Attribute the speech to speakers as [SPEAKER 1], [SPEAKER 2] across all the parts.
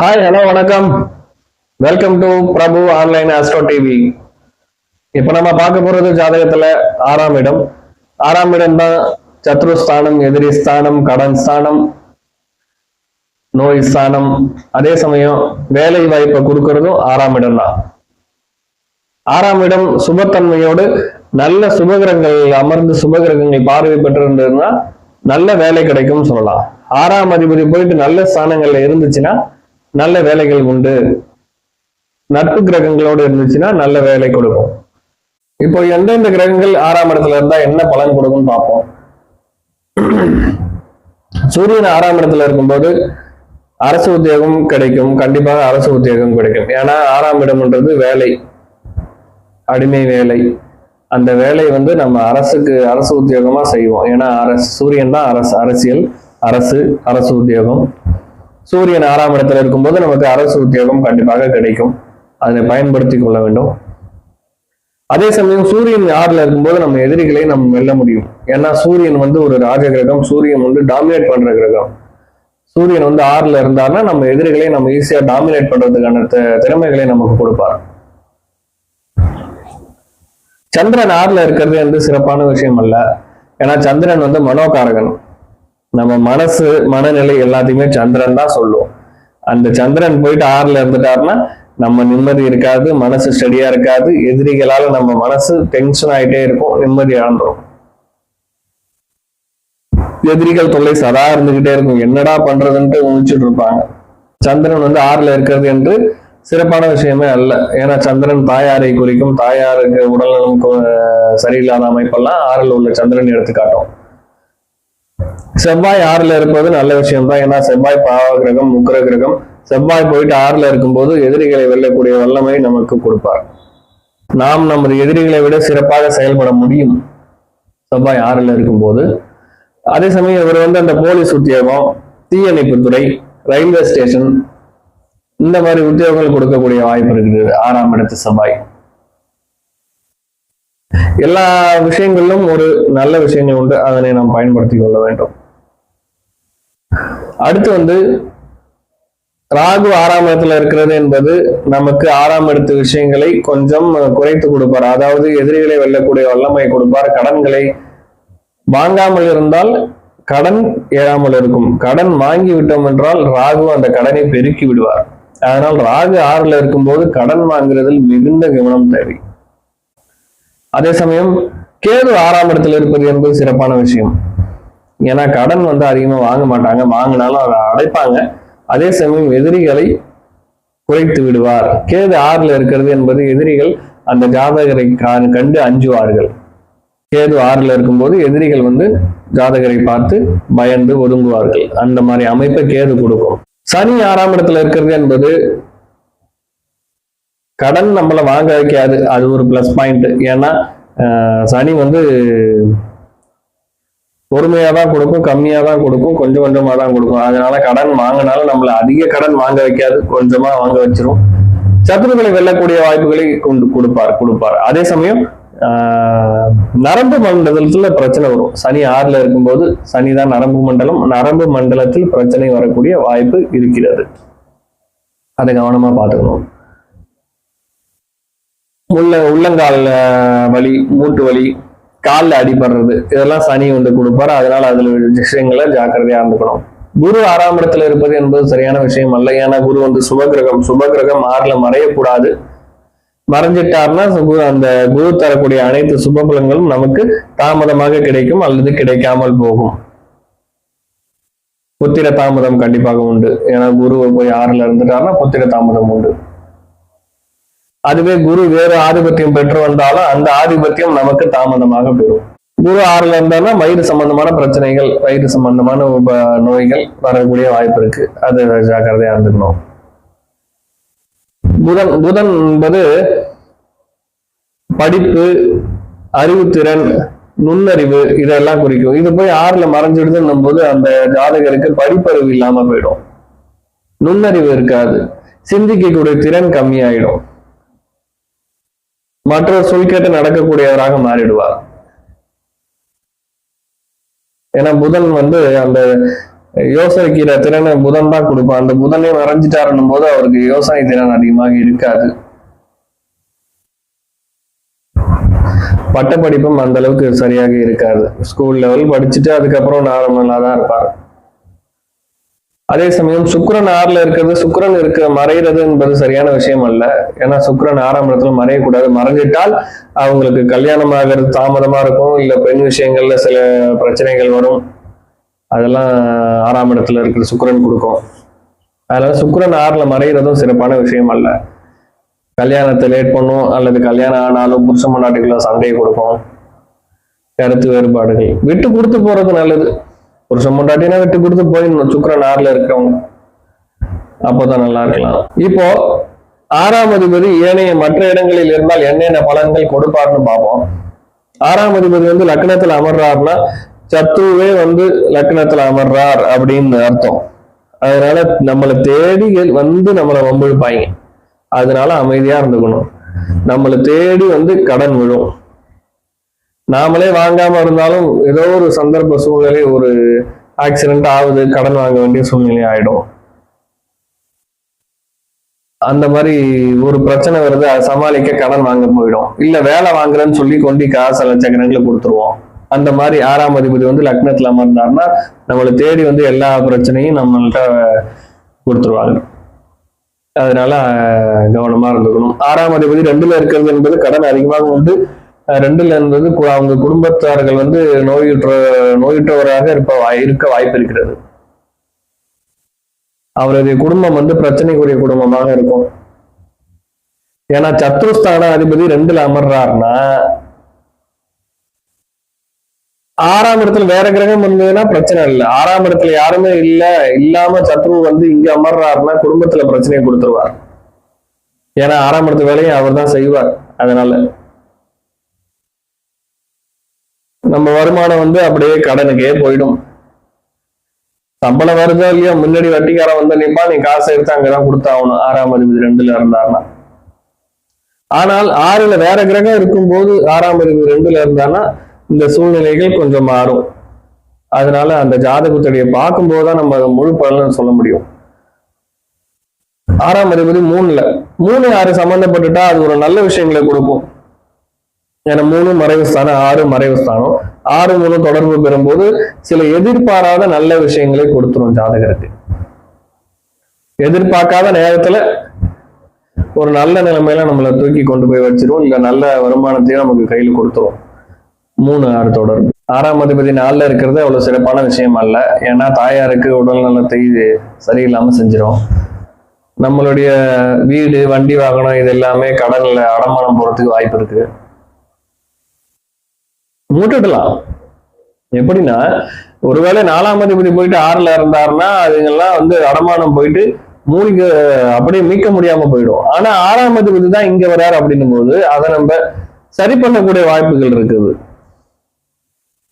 [SPEAKER 1] Hi hello வணக்கம். Welcome to Prabhu online astro TV இப்ப நம்ம பார்க்க போறது ஜாதகத்துல ஆறாம் இடம். ஆறாம் இடம் தான் சத்ருஸ்தானம் எதிரி ஸ்தானம் கடன் ஸ்தானம் நோய் ஸ்தானம். அதே சமயம் வேலை வாய்ப்பை கொடுக்கறதும் ஆறாம் இடம் தான். ஆறாம் இடம் சுபத்தன்மையோடு நல்ல சுபகிரகங்கள் அமர்ந்து சுபகிரகங்கள் பார்வை பெற்றிருந்ததுன்னா நல்ல வேலை கிடைக்கும்னு சொல்லலாம். ஆறாம் அதிபதி போயிட்டு நல்ல ஸ்தானங்கள்ல இருந்துச்சுன்னா நல்ல வேலைகள் உண்டு. நட்பு கிரகங்களோடு இருந்துச்சுன்னா நல்ல வேலை கொடுக்கும். இப்போ எந்தெந்த கிரகங்கள் ஆறாம் இடத்துல இருந்தா என்ன பலன் கொடுக்கும்னு பார்ப்போம். சூரியன் ஆறாம் இடத்துல இருக்கும்போது அரசு உத்தியோகம் கிடைக்கும். கண்டிப்பாக அரசு உத்தியோகம் கிடைக்கும். ஏன்னா ஆறாம் இடம்ன்றது வேலை. அடிமை வேலை. அந்த வேலை வந்து நம்ம அரசுக்கு அரசு உத்தியோகமா செய்வோம். ஏன்னா அரசு சூரியன் தான் அரசு அரசியல் அரசு அரசு உத்தியோகம். சூரியன் ஆறாம் இடத்துல இருக்கும்போது நமக்கு அரசு உத்தியோகம் கண்டிப்பாக கிடைக்கும். அதை பயன்படுத்தி கொள்ள வேண்டும். அதே சமயம் சூரியன் ஆறுல இருக்கும்போது நம்ம எதிரிகளை நம்ம வெல்ல முடியும். ஏன்னா சூரியன் வந்து ஒரு ராஜ கிரகம் சூரியன் வந்து டாமினேட் பண்ற கிரகம். சூரியன் வந்து ஆறுல இருந்தாருன்னா நம்ம எதிரிகளை நம்ம ஈஸியா டாமினேட் பண்றதுக்கான திறமைகளை நமக்கு கொடுப்பார். சந்திரன் ஆறுல இருக்கிறது வந்து சிறப்பான விஷயம் அல்ல. ஏன்னா சந்திரன் வந்து மனோகாரகன். நம்ம மனசு மனநிலை எல்லாத்தையுமே சந்திரன் தான் சொல்லும் அந்த சந்திரன் போயிட்டு ஆறுல இருந்துட்டாருன்னா நம்ம நிம்மதி இருக்காது மனசு ஸ்டடியா இருக்காது எதிரிகளால நம்ம மனசு டென்ஷன் ஆயிட்டே இருக்கும் நிம்மதி இழந்துரும். எதிரிகள் தொல்லை சதா இருந்துகிட்டே இருக்கும். என்னடா பண்றதுன்ட்டு உணிச்சிட்டு இருப்பாங்க. சந்திரன் வந்து ஆறுல இருக்கிறது என்று சிறப்பான விஷயமே அல்ல. ஏன்னா சந்திரன் தாயாரை குறிக்கும் தாயாருக்கு உடல்நலம் சரியில்லாத அமைப்பெல்லாம் ஆறில் உள்ள சந்திரன் எடுத்துக்காட்டும். செவ்வாய் ஆறுல இருப்பது நல்ல விஷயம் தான் ஏன்னா செவ்வாய் பாவ கிரகம் முக்கிர கிரகம். செவ்வாய் போயிட்டு ஆறுல இருக்கும்போது எதிரிகளை வெல்லக்கூடிய வல்லமை நமக்கு கொடுப்பார். நாம் நமது எதிரிகளை விட சிறப்பாக செயல்பட முடியும். செவ்வாய் ஆறுல இருக்கும்போது. அதே சமயம் இவர் வந்து அந்த போலீஸ் உத்தியோகம் தீயணைப்புத்துறை ரயில்வே ஸ்டேஷன் இந்த மாதிரி உத்தியோகங்கள் கொடுக்கக்கூடிய வாய்ப்பு இருக்குது. ஆறாம் இடத்து செவ்வாய். எல்லா விஷயங்களிலும் ஒரு நல்ல விஷயங்கள் உண்டு. அதனை நாம் பயன்படுத்திக் கொள்ள வேண்டும். அடுத்து வந்து ராகு ஆறாம் இடத்துல இருக்கிறது என்பது நமக்கு ஆறாம் இடத்து விஷயங்களை கொஞ்சம் குறைத்து கொடுப்பார். அதாவது எதிரிகளை வெல்லக்கூடிய வல்லமை கொடுப்பார். கடன்களை வாங்காமல் இருந்தால் கடன் ஏறாமல் இருக்கும். கடன் வாங்கி விட்டோம் என்றால் ராகு அந்த கடனை பெருக்கி விடுவார். அதனால் ராகு ஆறுல இருக்கும்போது கடன் வாங்குறதில் மிகுந்த கவனம் தேவை. அதே சமயம் கேது ஆறாம் இடத்துல இருப்பது என்பது சிறப்பான விஷயம். ஏன்னா கடன் வந்து அதிகமா வாங்க மாட்டாங்க வாங்கினாலும் அதை அடைப்பாங்க. அதே சமயம் எதிரிகளை குறைத்து விடுவார். கேது ஆறுல இருக்கிறது என்பது எதிரிகள் அந்த ஜாதகரை கண்டு அஞ்சுவார்கள். கேது ஆறில் இருக்கும்போது எதிரிகள் வந்து ஜாதகரை பார்த்து பயந்து ஒதுங்குவார்கள். அந்த மாதிரி அமைப்பை கேது கொடுக்கும். சனி ஆறாம் இடத்துல இருக்கிறது என்பது கடன் நம்மளை வாங்க வைக்காது. அது ஒரு ப்ளஸ் பாயிண்ட் ஏன்னா சனி வந்து பொறுமையா தான் கொடுக்கும் கம்மியா தான் கொடுக்கும் கொஞ்சம் கொஞ்சமா தான் கொடுக்கும். அதனால கடன் வாங்கினாலும் நம்மள அதிக கடன் வாங்க வைக்காது கொஞ்சமா வாங்க வச்சிரும். சத்துருக்களை வெல்லக்கூடிய வாய்ப்புகளை கொண்டு கொடுப்பார் கொடுப்பார். அதே சமயம் ஆஹ், நரம்பு மண்டலத்துல பிரச்சனை வரும். சனி ஆறுல இருக்கும்போது சனி தான் நரம்பு மண்டலம். நரம்பு மண்டலத்தில் பிரச்சனை வரக்கூடிய வாய்ப்பு இருக்கிறது. அதை கவனமா பார்த்துக்கணும். உள்ள உள்ளங்கால வலி மூட்டு வலி காலில் அடிபடுறது. இதெல்லாம் சனி வந்து கொடுப்பாரு. அதனால அதுல விஷயங்களை ஜாக்கிரதையா இருந்துக்கணும். குரு ஆறாம் இடத்துல இருப்பது என்பது சரியான விஷயம் அல்ல. ஏன்னா குரு வந்து சுபகிரகம் சுபகிரகம் ஆறுல மறையக்கூடாது. மறைஞ்சிட்டாருன்னா குரு அந்த குரு தரக்கூடிய அனைத்து சுபபலங்களும் நமக்கு தாமதமாக கிடைக்கும் அல்லது கிடைக்காமல் போகும். புத்திர தாமதம் கண்டிப்பாக உண்டு. ஏன்னா குரு போய் ஆறுல இருந்துட்டாருன்னா புத்திர தாமதம் உண்டு. அதுவே குரு வேறு ஆதிபத்தியம் பெற்று வந்தாலும் அந்த ஆதிபத்தியம் நமக்கு தாமதமாக பெறும் குரு ஆறுல இருந்தாலும் வயிறு சம்பந்தமான பிரச்சனைகள் வயிறு சம்பந்தமான உப நோய்கள் வரக்கூடிய வாய்ப்பு இருக்கு. அது ஜாக்கிரதையா இருந்துக்கணும். புதன் புதன் என்பது படிப்பு அறிவுத்திறன் நுண்ணறிவு இதெல்லாம் குறிக்கும். இது போய் ஆறுல மறைஞ்சிடுதுன்னும் போது அந்த ஜாதகருக்கு படிப்பறிவு இல்லாம போயிடும். நுண்ணறிவு இருக்காது. சிந்திக்கக்கூடிய திறன் கம்மியாயிடும். மற்றவர் சொல் கேட்டு நடக்கக்கூடியவராக மாறிடுவார். ஏன்னா புதன் வந்து அந்த யோசனைக்கிற திறனை புதன் தான் கொடுப்பான். அந்த புதனே வரைஞ்சிட்டாருன்னும் போது அவருக்கு யோசனை திறன் அதிகமாக இருக்காது. பட்டப்படிப்பும் அந்த அளவுக்கு சரியாக இருக்காது. ஸ்கூல் லெவல் படிச்சுட்டு அதுக்கப்புறம் நார்மலாக தான் இருப்பார். அதே சமயம் சுக்கரன் ஆறுல இருக்கிறது சுக்கரன் இருக்க மறைகிறது என்பது சரியான விஷயம் அல்ல. ஏன்னா சுக்கிரன் ஆறாம் இடத்துல மறையக்கூடாது. மறைஞ்சிட்டால் அவங்களுக்கு கல்யாணம் ஆகிறது தாமதமா இருக்கும். இல்ல பெண் விஷயங்கள்ல சில பிரச்சனைகள் வரும். அதெல்லாம் ஆறாம் இடத்துல இருக்கிற சுக்கரன் கொடுக்கும். அதனால சுக்கரன் ஆறுல மறைகிறதும் சிறப்பான விஷயம் அல்ல. கல்யாணத்தை லேட் பண்ணும் அல்லது கல்யாணம் ஆனாலும் புருஷ மன்னாட்டுக்குள்ள சண்டையை கொடுக்கும். கருத்து வேறுபாடுகள். விட்டு கொடுத்து போறது நல்லது. புருஷன் பொண்டாட்டினா விட்டு கொடுத்து போயிடணும். சுக்கரன் ஆறுல இருக்கவங்க. அப்போதான் நல்லா இருக்கலாம். இப்போ ஆறாம் அதிபதி ஏனைய மற்ற இடங்களில் இருந்தால் என்னென்ன பலன்கள் கொடுப்பார்னு பார்ப்போம். ஆறாம் அதிபதி வந்து லக்னத்துல அமர்றாருன்னா சத்ருவே வந்து லக்னத்துல அமர்றார் அப்படின்னு அர்த்தம். அதனால நம்மளை தேடி வந்து நம்மளை வம்பிழுப்பாங்க. அதனால அமைதியா இருந்துக்கணும். நம்மளை தேடி வந்து கடன் விழும். நாமளே வாங்காம இருந்தாலும் ஏதோ ஒரு சந்தர்ப்ப சூழ்நிலை ஒரு ஆக்சிடென்ட் ஆகுது கடன் வாங்க வேண்டிய சூழ்நிலை ஆயிடும். அந்த மாதிரி ஒரு பிரச்சனை வருது அதை சமாளிக்க கடன் வாங்க போயிடும். இல்ல வேலை வாங்குறேன்னு சொல்லி கொண்டு காசு லட்சக்கணக்கில் கொடுத்துருவோம். அந்த மாதிரி ஆறாம் அதிபதி வந்து லக்னத்துல அமர்ந்தாருன்னா நம்மளை தேடி வந்து எல்லா பிரச்சனையும் நம்மள்கிட்ட கொடுத்துருவாங்க. அதனால கவனமா இருந்துக்கணும். ஆறாம் அதிபதி ரெண்டுல இருக்கிறது என்பது கடன் அதிகமாக வந்து ரெண்டுல இருந்தது கு- அவங்க குடும்பத்தார்கள் வந்து நோயுற்ற நோயுற்றவராக இருப்ப வாய்- இருக்க வாய்ப்பு இருக்கிறது. அவரது குடும்பம் வந்து பிரச்சனைக்குரிய குடும்பமாக இருக்கும். ஏன்னா சத்ருஸ்தான அதிபதி ரெண்டுல அமர்றாருன்னா ஆறாம் இடத்துல வேற கிரகம் இருந்ததுன்னா பிரச்சனை இல்லை. ஆறாம் இடத்துல யாருமே இல்ல இல்லாம சத்ரு வந்து இங்க அமர்றாருன்னா குடும்பத்துல பிரச்சனையை கொடுத்துருவார். ஏன்னா ஆறாம் இடத்து வேலையை அவர் தான் செய்வார். அதனால நம்ம வருமானம் வந்து அப்படியே கடனுக்கே போயிடும். சம்பளம் வருதோ இல்லையோ முன்னாடி வட்டிக்காரன் வந்து நிப்பா நீ காசை எடுத்து அங்கதான் கொடுத்தாகணும். ஆறாம் அதிபதி ரெண்டுல இருந்தாருன்னா ஆனால் ஆறுல வேற கிரகம் இருக்கும்போது ஆறாம் அதிபதி ரெண்டுல இருந்தான்னா இந்த சூழ்நிலைகள் கொஞ்சம் மாறும். அதனால அந்த ஜாதகத்துடைய பார்க்கும்போது தான் நம்ம அதை முழு பலன் சொல்ல முடியும். ஆறாம் அதிபதி மூணுல. மூணு ஆறு சம்பந்தப்பட்டுட்டா அது ஒரு நல்ல விஷயங்களை கொடுக்கும். ஏன்னா மூணு மறைவு ஸ்தானம் ஆறு மறைவு ஸ்தானம் ஆறு மூணு தொடர்பு பெறும்போது சில எதிர்பாராத நல்ல விஷயங்களை கொடுத்துரும் ஜாதகருக்கு. எதிர்பார்க்காத நேரத்துல ஒரு நல்ல நிலைமையில நம்மளை தூக்கி கொண்டு போய் வச்சிருவோம் இல்ல நல்ல வருமானத்தையும் நமக்கு கையில கொடுத்துரும். மூணு ஆறு தொடர்பு. ஆறாம் அதிபதி நாள்ல இருக்கிறது அவ்வளவு சிறப்பான விஷயம் அல்ல. ஏன்னா தாயாருக்கு உடல் நலத்தை சரியில்லாமல் சரியில்லாம செஞ்சிடும் நம்மளுடைய வீடு வண்டி வாகனம் இது எல்லாமே கடன்ல அடமானம் போறதுக்கு வாய்ப்பு இருக்கு. மூட்டுடலாம் எப்படின்னா ஒருவேளை நாலாம் அதிபதி போயிட்டு ஆறுல இருந்தாருன்னா அதுங்கெல்லாம் வந்து அடமானம் போயிட்டு மூலிகை அப்படியே மீட்க முடியாம போயிடும். ஆனா ஆறாம் அதிபதி தான் இங்க வர்றாரு அப்படின்னும் போது அதை நம்ம சரி பண்ணக்கூடிய வாய்ப்புகள் இருக்குது.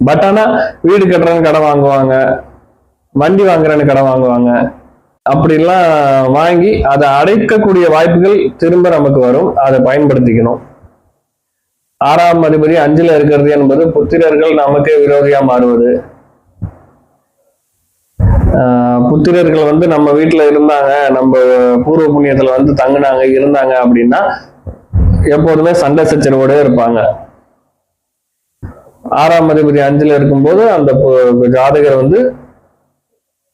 [SPEAKER 1] பட் ஆனா வீடு கட்டுறேன்னு கடன் வாங்குவாங்க வண்டி வாங்குறேன்னு கடன் வாங்குவாங்க அப்படிலாம் வாங்கி அதை அடைக்கக்கூடிய வாய்ப்புகள் திரும்ப நமக்கு வரும். அதை பயன்படுத்திக்கணும். ஆறாம் அதிபதி அஞ்சுல இருக்கிறது என்பது புத்திரர்கள் நமக்கே விரோதியா மாறுவது. ஆஹ் புத்திரர்கள் வந்து நம்ம வீட்டுல இருந்தாங்க நம்ம பூர்வ புண்ணியத்துல வந்து தங்குனாங்க இருந்தாங்க அப்படின்னா எப்போதுமே சண்டை சச்சரவோட இருப்பாங்க. ஆறாம் அதிபதி அஞ்சுல இருக்கும்போது அந்த ஜாதகர் வந்து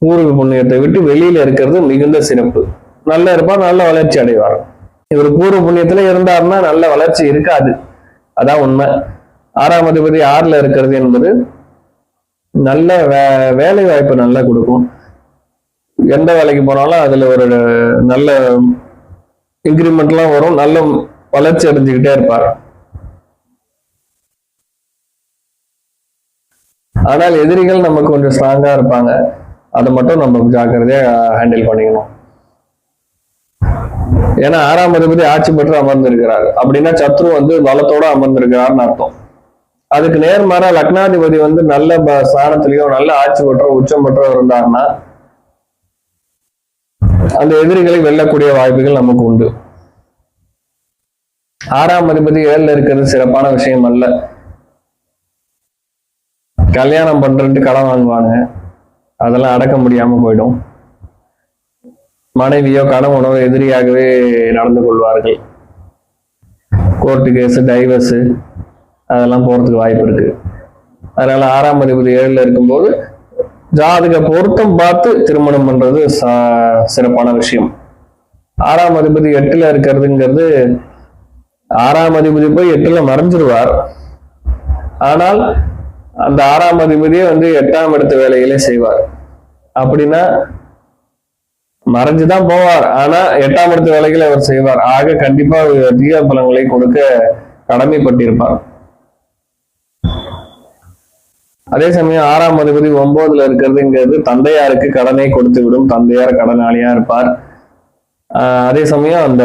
[SPEAKER 1] பூர்வ புண்ணியத்தை விட்டு வெளியில இருக்கிறது மிகுந்த சிறப்பு. நல்லா இருப்பார் நல்ல வளர்ச்சி அடைவார். இவர் பூர்வ புண்ணியத்துல இருந்தாருன்னா நல்ல வளர்ச்சி இருக்காது. அதான் உண்மை. ஆறாம் அதிபதி ஆறுல இருக்கிறது என்பது நல்ல வே வேலை வாய்ப்பு நல்லா கொடுக்கும். எந்த வேலைக்கு போனாலும் அதுல ஒரு நல்ல இன்க்ரிமெண்ட்லாம் வரும். நல்ல வளர்ச்சி அடைஞ்சுக்கிட்டே இருப்பார். ஆனால் எதிரிகள் நமக்கு கொஞ்சம் ஸ்ட்ராங்கா இருப்பாங்க. அதை மட்டும் நம்ம ஜாக்கிரதையா ஹேண்டில் பண்ணிக்கணும். ஏன்னா ஆறாம் அதிபதி ஆட்சி பெற்று அமர்ந்திருக்கிறார். அப்படின்னா சத்ரு வந்து பலத்தோட அமர்ந்திருக்கிறார்னு அர்த்தம். அதுக்கு நேர்மாறா லக்னாதிபதி வந்து நல்ல ப- ஸ்தானத்திலயோ நல்ல ஆட்சி பெற்றோ உச்சம் பெற்றோ இருந்தாருன்னா அந்த எதிரிகளை வெல்லக்கூடிய வாய்ப்புகள் நமக்கு உண்டு. ஆறாம் அதிபதி ஏழுல இருக்கிறது சிறப்பான விஷயம் அல்ல. கல்யாணம் பண்றது கடன் வாங்குவாங்க அதெல்லாம் அடக்க முடியாம போயிடும். மனைவியோ கணவனோ எதிரியாகவே நடந்து கொள்வார்கள். கோர்ட்டு கேஸு டைவர்ஸு அதெல்லாம் போறதுக்கு வாய்ப்பு இருக்கு. அதனால ஆறாம் அதிபதி ஏழுல இருக்கும்போது ஜாதக பொருத்தம் பார்த்து திருமணம் பண்றது சா சிறப்பான விஷயம். ஆறாம் அதிபதி எட்டுல இருக்கிறதுங்கிறது ஆறாம் அதிபதி போய் எட்டுல மறைஞ்சிருவார். ஆனால் அந்த ஆறாம் அதிபதியே வந்து எட்டாம் இடத்து வேலைகளே செய்வார். அப்படின்னா மறைஞ்சுதான் போவார். ஆனா எட்டாம் இடத்து வேலைகளை அவர் செய்வார். ஆக கண்டிப்பா அவர் தீய பலன்களை கொடுக்க கடமைப்பட்டிருப்பார். அதே சமயம் ஆறாம் அதிபதி ஒன்பதுல இருக்கிறதுங்கிறது தந்தையாருக்கு கடனை கொடுத்து விடும் தந்தையார் கடனாளியா இருப்பார். ஆஹ் அதே சமயம் அந்த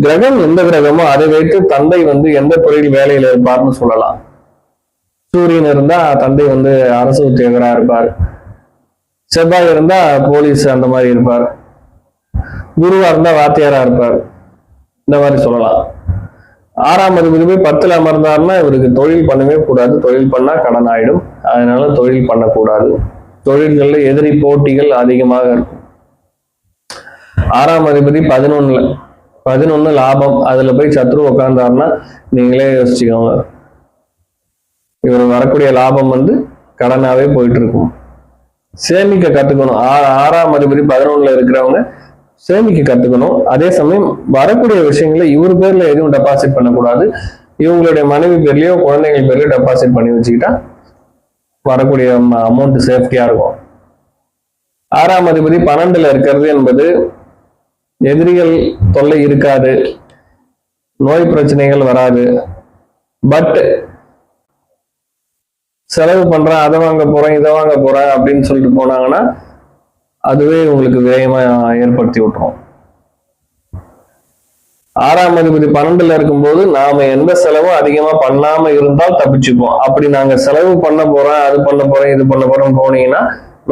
[SPEAKER 1] கிரகம் எந்த கிரகமோ அதை வைத்து தந்தை வந்து எந்த துறையில் வேலையில இருப்பார்னு சொல்லலாம். சூரியன் இருந்தா தந்தை வந்து அரசு உத்தியோகரா இருப்பார். செவ்வாய் இருந்தா போலீஸ் அந்த மாதிரி இருப்பார். குருவா இருந்தா வாத்தியாரா இருப்பார். இந்த மாதிரி சொல்லலாம். ஆறாம் அதிபதி போய் பத்துல அமர்ந்தாருன்னா இவருக்கு தொழில் பண்ணவே கூடாது. தொழில் பண்ணா கடன் ஆயிடும். அதனால தொழில் பண்ணக்கூடாது. தொழில்கள்ல எதிரி போட்டிகள் அதிகமாக இருக்கும். ஆறாம் அதிபதி பதினொன்னுல. பதினொன்னு லாபம். அதுல போய் சத்ரு உட்கார்ந்தாருன்னா நீங்களே யோசிச்சுக்கோங்க. இவர் வரக்கூடிய லாபம் வந்து கடனாவே போயிட்டு இருக்கும். சேமிக்க கத்துக்கணும். ஆ- ஆறாம் அதிபதி பதினொன்னுல இருக்கிறவங்க சேமிக்க கத்துக்கணும். அதே சமயம் வரக்கூடிய விஷயங்களை இவர் பேர்ல எதுவும் டெபாசிட் பண்ணக்கூடாது. இவங்களுடைய மனைவி பேர்லயோ குழந்தைகள் பேர்லயோ டெபாசிட் பண்ணி வச்சுக்கிட்டா வரக்கூடிய அமௌண்ட் சேஃப்டியா இருக்கும். ஆறாம் அதிபதி பன்னெண்டுல இருக்கிறது என்பது எதிரிகள் தொல்லை இருக்காது. நோய் பிரச்சனைகள் வராது. பட் செலவு பண்றேன் அதை வாங்க போறேன் இதை வாங்க போறேன் அப்படின்னு சொல்லிட்டு போனாங்கன்னா அதுவே உங்களுக்கு விரயமா ஏற்படுத்தி விட்டுரும். ஆறாம் அதிபதி பன்னெண்டுல இருக்கும்போது நாம எந்த செலவும் அதிகமா பண்ணாம இருந்தால் தப்பிச்சுப்போம். அப்படி நாங்க செலவு பண்ண போறேன் அது பண்ண போறேன் இது பண்ண போறோம் போனீங்கன்னா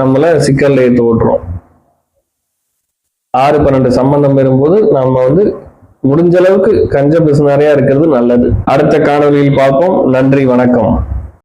[SPEAKER 1] நம்மள சிக்கல்ல ஏத்து ஓட்டுறோம் ஆறு பன்னெண்டு சம்பந்தம் வரும்போது நம்ம வந்து முடிஞ்ச அளவுக்கு கஞ்ச பிசுனாரியா இருக்கிறது நல்லது. அடுத்த காணொலியில் பார்ப்போம். நன்றி வணக்கம்.